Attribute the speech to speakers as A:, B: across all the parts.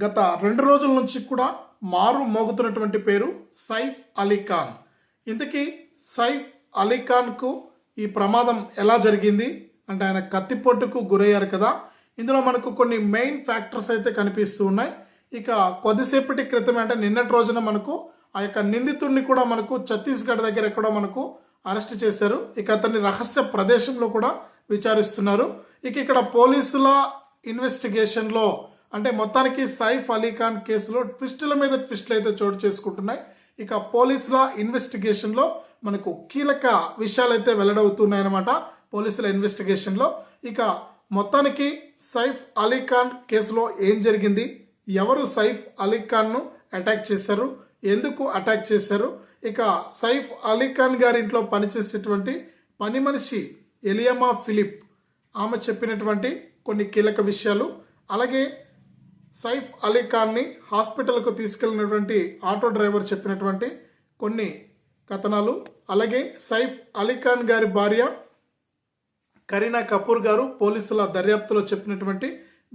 A: గత రెండు రోజుల నుంచి కూడా మారు మోగుతున్నటువంటి పేరు సైఫ్ అలీ ఖాన్. ఇంతకీ సైఫ్ అలీ ఖాన్కు ఈ ప్రమాదం ఎలా జరిగింది? అంటే ఆయన కత్తిపోటుకు గురయ్యారు కదా. ఇందులో మనకు కొన్ని మెయిన్ ఫ్యాక్టర్స్ అయితే కనిపిస్తూ ఉన్నాయి. ఇక కొద్దిసేపటి క్రితం అంటే నిన్నటి రోజున మనకు ఆ యొక్క నిందితుడిని కూడా మనకు ఛత్తీస్గఢ్ దగ్గర కూడా మనకు అరెస్ట్ చేశారు. ఇక అతన్ని రహస్య ప్రదేశంలో కూడా విచారిస్తున్నారు. ఇక ఇక్కడ పోలీసుల ఇన్వెస్టిగేషన్లో అంటే మొత్తానికి సైఫ్ అలీఖాన్ కేసులో ట్విస్టుల మీద ట్విస్టులు అయితే చోటు చేసుకుంటున్నాయి. ఇక పోలీసుల ఇన్వెస్టిగేషన్లో మనకు కీలక విషయాలు అయితే వెల్లడవుతున్నాయి అనమాట పోలీసుల ఇన్వెస్టిగేషన్లో ఇక మొత్తానికి సైఫ్ అలీఖాన్ కేసులో ఏం జరిగింది? ఎవరు సైఫ్ అలీ అటాక్ చేశారు? ఎందుకు అటాక్ చేశారు? ఇక సైఫ్ అలీఖాన్ గారి ఇంట్లో పనిచేసేటువంటి పని మనిషి ఎలియమా ఫిలిప్ ఆమె చెప్పినటువంటి కొన్ని కీలక విషయాలు. అలాగే సైఫ్ అలీ ఖాన్ని హాస్పిటల్కు తీసుకెళ్ళినటువంటి ఆటో డ్రైవర్ చెప్పినటువంటి కొన్ని కథనాలు. అలాగే సైఫ్ అలీ ఖాన్ గారి భార్య కరీనా కపూర్ గారు పోలీసుల దర్యాప్తులో చెప్పినటువంటి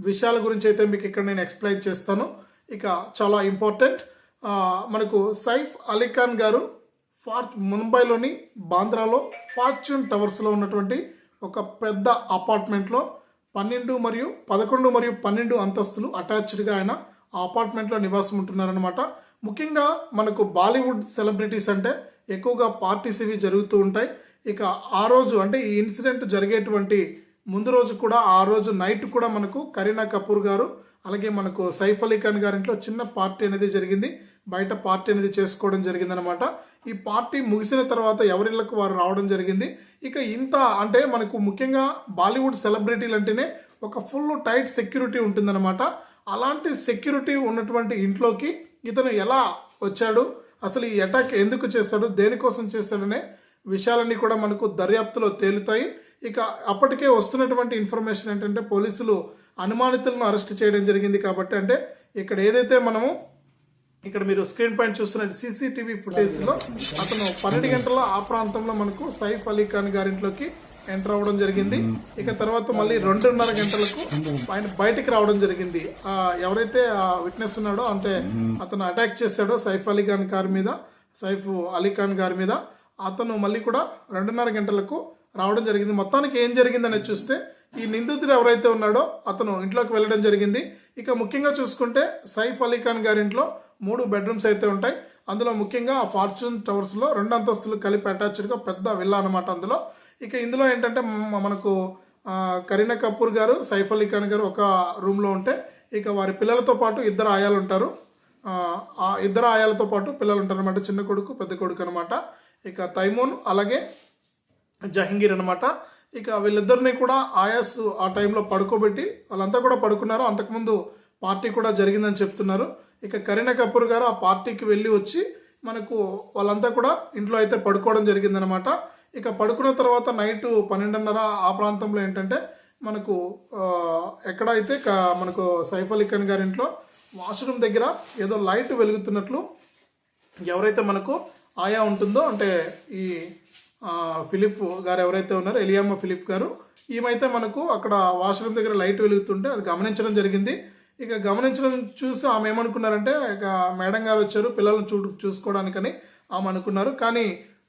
A: విషయాల గురించి అయితే మీకు ఇక్కడ నేను ఎక్స్ప్లెయిన్ చేస్తాను. ఇక చాలా ఇంపార్టెంట్. మనకు సైఫ్ అలీ ఖాన్ గారు ఫార్చ్ ముంబైలోని బాంద్రాలో ఫార్చ్యూన్ టవర్స్లో ఉన్నటువంటి ఒక పెద్ద అపార్ట్మెంట్లో పన్నెండు మరియు పదకొండు మరియు పన్నెండు అంతస్తులు అటాచ్డ్గా ఆయన ఆ అపార్ట్మెంట్లో నివాసం ఉంటున్నారనమాట ముఖ్యంగా మనకు బాలీవుడ్ సెలబ్రిటీస్ అంటే ఎక్కువగా పార్టీస్ ఇవి జరుగుతూ ఉంటాయి. ఇక ఆ రోజు అంటే ఈ ఇన్సిడెంట్ జరిగేటువంటి ముందు రోజు కూడా ఆ రోజు నైట్ కూడా మనకు కరీనా కపూర్ గారు అలాగే మనకు సైఫ్ అలీ ఖాన్ గారింట్లో చిన్న పార్టీ అనేది జరిగింది. బయట పార్టీ అనేది చేసుకోవడం జరిగింది అనమాట ఈ పార్టీ ముగిసిన తర్వాత ఎవరిళ్ళకు వారు రావడం జరిగింది. ఇక ఇంత అంటే మనకు ముఖ్యంగా బాలీవుడ్ సెలబ్రిటీలు అంటేనే ఒక ఫుల్ టైట్ సెక్యూరిటీ ఉంటుందన్నమాట. అలాంటి సెక్యూరిటీ ఉన్నటువంటి ఇంట్లోకి ఇతను ఎలా వచ్చాడు? అసలు ఈ అటాక్ ఎందుకు చేశాడు? దేనికోసం చేశాడనే విషయాలన్నీ కూడా మనకు దర్యాప్తులో తేలుతాయి. ఇక అప్పటికే వస్తున్నటువంటి ఇన్ఫర్మేషన్ ఏంటంటే పోలీసులు అనుమానితులను అరెస్ట్ చేయడం జరిగింది కాబట్టి అంటే ఇక్కడ ఏదైతే మనము ఇక్కడ మీరు స్క్రీన్ పైన చూస్తున్న సీసీటీవీ ఫుటేజ్లో అతను పన్నెండు గంటల ఆ ప్రాంతంలో మనకు సైఫ్ అలీ ఖాన్ గారింట్లోకి ఎంటర్ అవ్వడం జరిగింది. ఇక తర్వాత మళ్ళీ రెండున్నర గంటలకు ఆయన బయటికి రావడం జరిగింది. ఆ ఎవరైతే ఆ విట్నెస్ ఉన్నాడో అంటే అతను అటాక్ చేశాడో సైఫ్ అలీ ఖాన్ గారి మీద సైఫ్ అలీ ఖాన్ గారి మీద అతను మళ్ళీ కూడా రెండున్నర గంటలకు రావడం జరిగింది. మొత్తానికి ఏం జరిగిందనేది చూస్తే ఈ నిందితుడు ఎవరైతే ఉన్నాడో అతను ఇంట్లోకి వెళ్ళడం జరిగింది. ఇక ముఖ్యంగా చూసుకుంటే సైఫ్ అలీ ఖాన్ గారి ఇంట్లో మూడు బెడ్రూమ్స్ అయితే ఉంటాయి. అందులో ముఖ్యంగా ఫార్చ్యూన్ టవర్స్లో రెండు అంతస్తులు కలిపి అటాచ్డ్గా పెద్ద విల్లా అనమాట అందులో. ఇక ఇందులో ఏంటంటే మనకు కరీనా కపూర్ గారు సైఫ్ అలీ ఖాన్ గారు ఒక రూమ్లో ఉంటే ఇక వారి పిల్లలతో పాటు ఇద్దరు ఆయాలు ఉంటారు. ఆ ఇద్దరు ఆయాలతో పాటు పిల్లలు ఉంటారు అనమాట చిన్న కొడుకు పెద్ద కొడుకు అనమాట ఇక తైమూన్ అలాగే జహంగీర్ అనమాట ఇక వీళ్ళిద్దరిని కూడా ఆయాస్ ఆ టైంలో పడుకోబెట్టి వాళ్ళంతా కూడా పడుకున్నారు. అంతకుముందు పార్టీ కూడా జరిగిందని చెప్తున్నారు. ఇక కరీనా కపూర్ గారు ఆ పార్టీకి వెళ్ళి వచ్చి మనకు వాళ్ళంతా కూడా ఇంట్లో అయితే పడుకోవడం జరిగిందనమాట ఇక పడుకున్న తర్వాత నైట్ పన్నెండున్నర ఆ ప్రాంతంలో ఏంటంటే మనకు ఎక్కడైతే మనకు సైఫ్ అలీ ఖాన్ గారి ఇంట్లో వాష్రూమ్ దగ్గర ఏదో లైట్ వెలుగుతున్నట్లు ఎవరైతే మనకు ఆయా ఉంటుందో అంటే ఈ ఫిలిప్ గారు ఎవరైతే ఉన్నారో ఎలియామ్మ ఫిలిప్ గారు ఈమైతే మనకు అక్కడ వాష్రూమ్ దగ్గర లైట్ వెలుగుతుంటే అది గమనించడం జరిగింది. ఇక గమనించడం చూసి ఆమె ఏమనుకున్నారంటే ఇక మేడం గారు వచ్చారు పిల్లల్ని చూ చూసుకోవడానికని ఆమె అనుకున్నారు. కానీ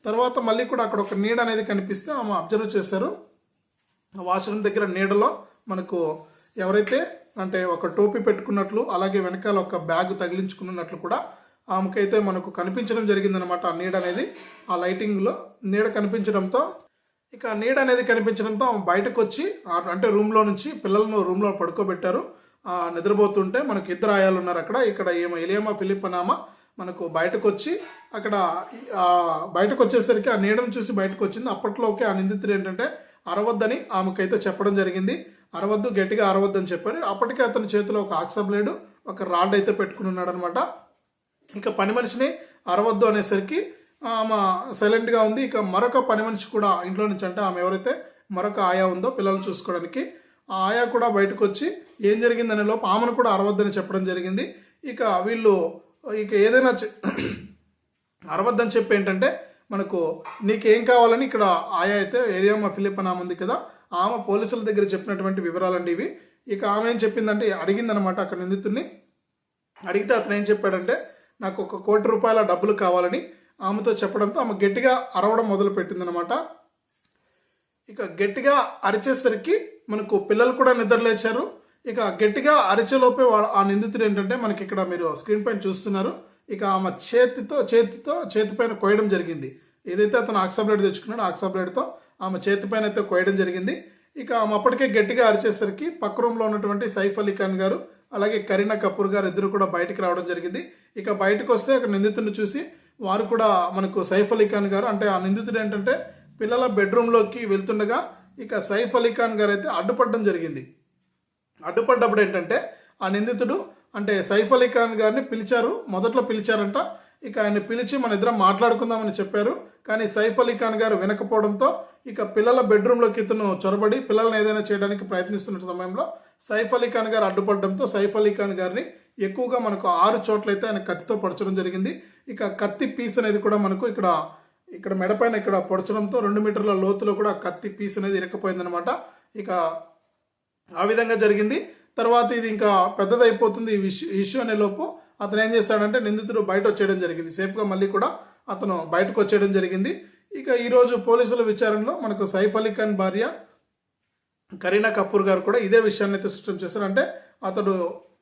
A: తర్వాత మళ్ళీ కూడా అక్కడ ఒక నీడ అనేది కనిపిస్తే ఆమె అబ్జర్వ్ చేశారు. వాష్రూమ్ దగ్గర నీడలో మనకు ఎవరైతే అంటే ఒక టోపీ పెట్టుకున్నట్లు అలాగే వెనకాల ఒక బ్యాగ్ తగిలించుకున్నట్లు కూడా ఆమెకైతే మనకు కనిపించడం జరిగిందనమాట ఆ నీడ అనేది. ఆ లైటింగ్లో నీడ కనిపించడంతో ఇక నీడ అనేది కనిపించడంతో ఆమె బయటకు వచ్చి అంటే రూమ్లో నుంచి పిల్లలను రూమ్లో పడుకోబెట్టారు. నిద్రపోతుంటే మనకు ఇద్దరు ఆయాలు ఉన్నారు అక్కడ. ఇక్కడ ఏమో ఎలియమా ఫిలిప్ అనామా మనకు బయటకు వచ్చి అక్కడ బయటకు వచ్చేసరికి ఆ నీడను చూసి బయటకు వచ్చింది అప్పట్లోకి ఆ నిందితుడు ఏంటంటే అరవద్దని ఆమెకైతే చెప్పడం జరిగింది. అరవద్దు గట్టిగా అరవద్దు అని చెప్పారు. అప్పటికే అతని చేతిలో ఒక ఆక్స బ్లేడు ఒక రాడ్ అయితే పెట్టుకుని ఉన్నాడు అనమాట పని మనిషిని అరవద్దు అనేసరికి ఆమె సైలెంట్గా ఉంది. ఇక మరొక పని మనిషి కూడా ఇంట్లో నుంచి అంటే ఆమె ఎవరైతే మరొక ఆయా ఉందో పిల్లలు చూసుకోవడానికి ఆ ఆయా కూడా బయటకు వచ్చి ఏం జరిగిందనే లోపు ఆమెను కూడా అరవద్దని చెప్పడం జరిగింది. ఇక వీళ్ళు ఇక ఏదైనా అరవద్దని చెప్పి ఏంటంటే మనకు నీకేం కావాలని ఇక్కడ ఆయా అయితే ఏరియా ఫిలిప్ అని ఆమె ఉంది కదా ఆమె పోలీసుల దగ్గర చెప్పినటువంటి వివరాలండి ఇవి. ఇక ఆమె ఏం చెప్పిందంటే అడిగిందనమాట అక్కడ నిందితుడిని అడిగితే అతను ఏం చెప్పాడంటే నాకు ఒక కోటి రూపాయల డబ్బులు కావాలని ఆమెతో చెప్పడంతో ఆమె గట్టిగా అరవడం మొదలు పెట్టిందనమాట ఇక గట్టిగా అరిచేసరికి మనకు పిల్లలు కూడా నిద్రలేచారు ఇక గట్టిగా అరిచేలోపే వా- ఆ నిందితుడు ఏంటంటే మనకి ఇక్కడ మీరు స్క్రీన్ పైన చూస్తున్నారు. ఇక ఆమె చేతితో చేతితో చేతిపైన కోయడం జరిగింది. ఏదైతే అతను ఆక్సాబ్లెట్ తెచ్చుకున్నాడు ఆక్సాబ్లెట్తో ఆమె చేతిపైన అయితే కోయడం జరిగింది. ఇక ఆమె అప్పటికే గట్టిగా అరిచేసరికి పక్క రూమ్లో ఉన్నటువంటి సైఫ్ అలీ ఖాన్ గారు అలాగే కరీనా కపూర్ గారు ఇద్దరు కూడా బయటికి రావడం జరిగింది. ఇక బయటకు వస్తే అక్కడ నిందితుడిని చూసి వారు కూడా మనకు సైఫ్ అలీ ఖాన్ గారు అంటే ఆ నిందితుడు ఏంటంటే పిల్లల బెడ్రూమ్లోకి వెళ్తుండగా ఇక సైఫ్ అలీ ఖాన్ గారు అయితే అడ్డుపడడం జరిగింది. అడ్డుపడ్డప్పుడు ఏంటంటే ఆ నిందితుడు అంటే సైఫ్ అలీ ఖాన్ గారిని పిలిచారు మొదట్లో పిలిచారంట. ఇక ఆయన పిలిచి మన ఇద్దరం మాట్లాడుకుందామని చెప్పారు. కానీ సైఫ్ అలీ ఖాన్ గారు వినకపోవడంతో ఇక పిల్లల బెడ్రూమ్లోకి ఇతను చొరబడి పిల్లల్ని ఏదైనా చేయడానికి ప్రయత్నిస్తున్న సమయంలో సైఫ్ అలీ ఖాన్ గారు అడ్డుపడడంతో సైఫ్ అలీ ఖాన్ గారిని ఎక్కువగా మనకు ఆరు చోట్లయితే ఆయన కత్తితో పరచడం జరిగింది. ఇక కత్తి పీస్ అనేది కూడా మనకు ఇక్కడ ఇక్కడ మెడపైన ఇక్కడ పొడచడంతో రెండు మీటర్ల లోతులో కూడా కత్తి పీస్ అనేది ఇరకపోయిందనమాట ఇక ఆ విధంగా జరిగింది. తర్వాత ఇది ఇంకా పెద్దదైపోతుంది ఈ ఇష్యూ అనే లోపు అతను ఏం చేశాడంటే నిందితుడు బయట వచ్చేయడం జరిగింది. సేఫ్గా మళ్ళీ కూడా అతను బయటకు వచ్చేయడం జరిగింది. ఇక ఈరోజు పోలీసుల విచారణలో మనకు సైఫ్ అలీ ఖాన్ భార్య కరీనా కపూర్ గారు కూడా ఇదే విషయాన్ని అయితే స్పష్టం చేశారు. అంటే అతడు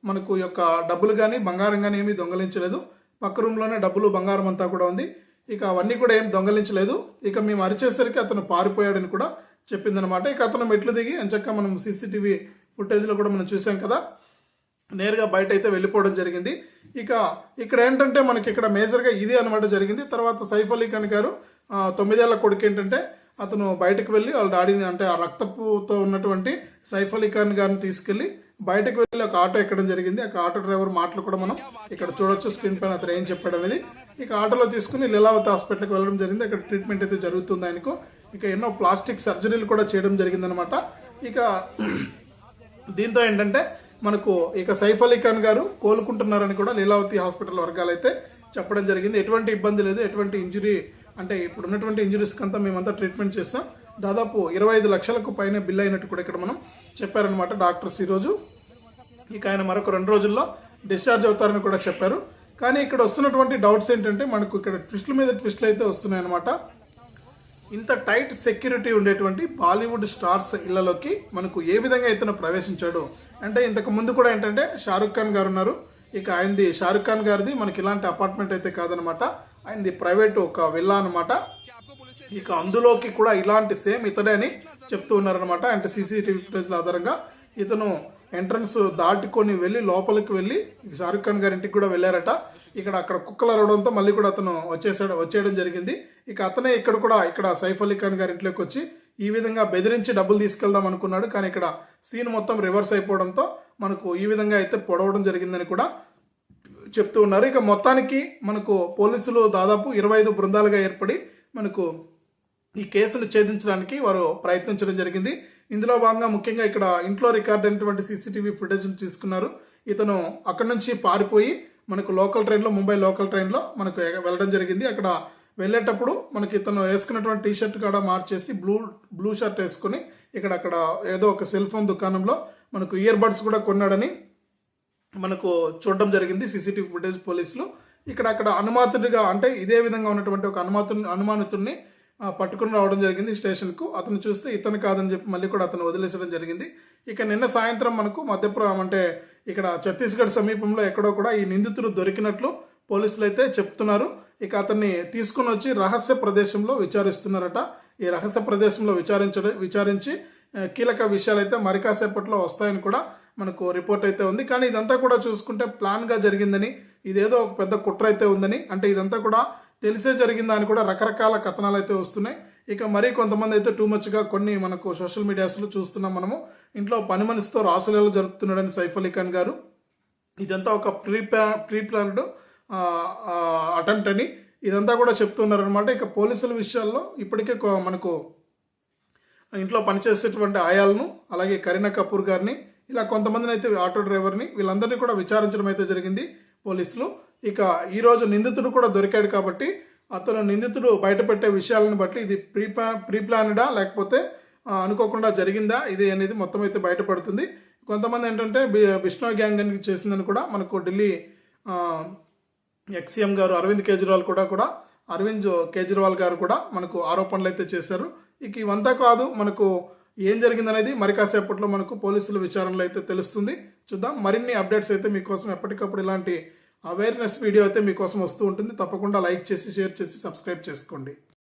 A: మనకు ఈ యొక్క డబ్బులు కానీ బంగారం కానీ ఏమీ దొంగలించలేదు. పక్క రూమ్లోనే డబ్బులు బంగారం అంతా కూడా ఉంది. ఇక అవన్నీ కూడా ఏం దొంగలించలేదు. ఇక మేము అరిచేసరికి అతను పారిపోయాడని కూడా చెప్పిందనమాట ఇక అతను మెట్లు దిగి అంచక్క మనం సీసీటీవీ ఫుటేజ్లో కూడా మనం చూసాం కదా నేరుగా బయట అయితే వెళ్ళిపోవడం జరిగింది. ఇక ఇక్కడ ఏంటంటే మనకి ఇక్కడ మేజర్గా ఇది అనమాట జరిగింది. తర్వాత సైఫ్ అలీ ఖాన్ గారు తొమ్మిదేళ్ళ కొడుకు ఏంటంటే అతను బయటకు వెళ్ళి వాళ్ళ డాడీని అంటే ఆ రక్తపుతో ఉన్నటువంటి సైఫ్ అలీ ఖాన్ గారిని తీసుకెళ్ళి బయటకు వెళ్ళి ఒక ఆటో ఎక్కడం జరిగింది. ఆ ఆటో డ్రైవర్ మాటలు కూడా మనం ఇక్కడ చూడొచ్చు. స్క్రీన్ పైన అతను ఏం చెప్పాడు అనేది. ఇక ఆటోలో తీసుకుని లీలావతి హాస్పిటల్కి వెళ్ళడం జరిగింది. అక్కడ ట్రీట్మెంట్ అయితే జరుగుతుంది ఆయనకు. ఇక ఎన్నో ప్లాస్టిక్ సర్జరీలు కూడా చేయడం జరిగిందనమాట ఇక దీంతో ఏంటంటే మనకు ఇక సైఫ్ అలీ ఖాన్ గారు కోలుకుంటున్నారని కూడా లీలావతి హాస్పిటల్ వర్గాలు అయితే చెప్పడం జరిగింది. ఎటువంటి ఇబ్బంది లేదు. ఎటువంటి ఇంజురీ అంటే ఇప్పుడు ఉన్నటువంటి ఇంజురీస్కి అంతా మేమంతా ట్రీట్మెంట్ చేస్తాం. దాదాపు ఇరవై ఐదు లక్షలకు పైన బిల్ అయినట్టు కూడా ఇక్కడ మనం చెప్పారనమాట డాక్టర్స్ ఈరోజు ఇక ఆయన మరొక రెండు రోజుల్లో డిశ్చార్జ్ అవుతారని కూడా చెప్పారు. కానీ ఇక్కడ వస్తున్నటువంటి డౌట్స్ ఏంటంటే మనకు ఇక్కడ ట్విస్ట్ల మీద ట్విస్ట్లు అయితే వస్తున్నాయి అనమాట ఇంత టైట్ సెక్యూరిటీ ఉండేటువంటి బాలీవుడ్ స్టార్స్ ఇళ్ళలోకి మనకు ఏ విధంగా ఇతను ప్రవేశించాడు అంటే ఇంతకు ముందు కూడా ఏంటంటే షారుఖ్ ఖాన్ గారు ఉన్నారు. ఇక ఆయనది షారుఖ్ ఖాన్ గారిది మనకి ఇలాంటి అపార్ట్మెంట్ అయితే కాదనమాట ఆయనది ప్రైవేట్ ఒక విల్లా అనమాట ఇక అందులోకి కూడా ఇలాంటి సేమ్ ఇతడే అని చెప్తూ ఉన్నారనమాట అంటే సీసీటీవీ ఫుటేజ్ల ఆధారంగా ఇతను ఎంట్రన్స్ దాటుకొని వెళ్ళి లోపలికి వెళ్ళి షారుఖ్ ఖాన్ గారి ఇంటికి కూడా వెళ్ళారట. ఇక్కడ అక్కడ కుక్కలు అరవడంతో మళ్ళీ కూడా అతను వచ్చేసాడు వచ్చేయడం జరిగింది. ఇక అతనే ఇక్కడ కూడా ఇక్కడ సైఫ్ అలీ ఖాన్ గారి ఇంట్లోకి వచ్చి ఈ విధంగా బెదిరించి డబ్బులు తీసుకెళ్దాం అనుకున్నాడు. కానీ ఇక్కడ సీన్ మొత్తం రివర్స్ అయిపోవడంతో మనకు ఈ విధంగా అయితే పొడవడం జరిగిందని కూడా చెప్తూ ఉన్నారు. ఇక మొత్తానికి మనకు పోలీసులు దాదాపు ఇరవై ఐదు బృందాలుగా ఏర్పడి మనకు ఈ కేసును ఛేదించడానికి వారు ప్రయత్నించడం జరిగింది. ఇందులో భాగంగా ముఖ్యంగా ఇక్కడ ఇంట్లో రికార్డ్ అయినటువంటి సీసీటీవీ ఫుటేజ్ను తీసుకున్నారు. ఇతను అక్కడ నుంచి పారిపోయి మనకు లోకల్ ట్రైన్లో ముంబై లోకల్ ట్రైన్లో మనకు వెళ్ళడం జరిగింది. అక్కడ వెళ్ళేటప్పుడు మనకి ఇతను వేసుకున్నటువంటి టీ షర్ట్ కూడా మార్చేసి బ్లూ బ్లూ షర్ట్ వేసుకుని ఇక్కడ అక్కడ ఏదో ఒక సెల్ ఫోన్ దుకాణంలో మనకు ఇయర్ బడ్స్ కూడా కొన్నాడని మనకు చూడడం జరిగింది సీసీటీవీ ఫుటేజ్ పోలీసులు. ఇక్కడ అక్కడ అనుమాతుడిగా అంటే ఇదే విధంగా ఉన్నటువంటి ఒక అనుమాతు అనుమానితుడిని పట్టుకుని రావడం జరిగింది స్టేషన్కు. అతను చూస్తే ఇతను కాదని చెప్పి మళ్ళీ కూడా అతను వదిలేసడం జరిగింది. ఇక నిన్న సాయంత్రం మనకు మధ్యప్ర అంటే ఇక్కడ ఛత్తీస్గఢ్ సమీపంలో ఎక్కడో కూడా ఈ నిందితుడు దొరికినట్లు పోలీసులు అయితే చెప్తున్నారు. ఇక అతన్ని తీసుకుని వచ్చి రహస్య ప్రదేశంలో విచారిస్తున్నారట. ఈ రహస్య ప్రదేశంలో విచారించడం విచారించి కీలక విషయాలు అయితే మరి కాసేపట్లో వస్తాయని కూడా మనకు రిపోర్ట్ అయితే ఉంది. కానీ ఇదంతా కూడా చూసుకుంటే ప్లాన్గా జరిగిందని ఇదేదో ఒక పెద్ద కుట్ర అయితే ఉందని అంటే ఇదంతా కూడా తెలిసే జరిగిందా అని కూడా రకరకాల కథనాలు అయితే వస్తున్నాయి. ఇక మరీ కొంతమంది అయితే టూ మచ్గా కొన్ని మనకు సోషల్ మీడియాస్లో చూస్తున్నాం మనము. ఇంట్లో పని మనిషితో రాసులేలు జరుపుతున్నాడని సైఫ్ అలీ ఖాన్ గారు. ఇదంతా ఒక ప్రీ ప్లా ప్రీ ప్లాన్డ్ అటెంప్ట్ అని ఇదంతా కూడా చెప్తున్నారనమాట ఇక పోలీసుల విషయాల్లో ఇప్పటికే మనకు ఇంట్లో పనిచేసేటువంటి ఆయాలను అలాగే కరీనా కపూర్ గారిని ఇలా కొంతమందిని అయితే ఆటో డ్రైవర్ని వీళ్ళందరినీ కూడా విచారించడం అయితే జరిగింది పోలీసులు. ఇక ఈరోజు నిందితుడు కూడా దొరికాడు కాబట్టి అతను నిందితుడు బయటపెట్టే విషయాలను బట్టి ఇది ప్రీ ప్రీ ప్లాన్డా లేకపోతే అనుకోకుండా జరిగిందా? ఇది అనేది మొత్తం అయితే బయటపడుతుంది. కొంతమంది ఏంటంటే బి- బిష్ణో గ్యాంగ్ అని చేసిందని కూడా మనకు ఢిల్లీ ఎక్సీఎం గారు అరవింద్ కేజ్రీవాల్ కూడా కూడా అరవింద్ కేజ్రీవాల్ గారు కూడా మనకు ఆరోపణలు అయితే చేశారు. ఇక ఇవంతా కాదు మనకు ఏం జరిగిందనేది మరి కాసేపట్లో మనకు పోలీసుల విచారణలో అయితే తెలుస్తుంది. చూద్దాం మరిన్ని అప్డేట్స్ అయితే మీకోసం ఎప్పటికప్పుడు ఇలాంటి అవేర్నెస్ వీడియో అయితే మీకోసం వస్తూ ఉంటుంది. తప్పకుండా లైక్ చేసి షేర్ చేసి సబ్స్క్రైబ్ చేసుకోండి.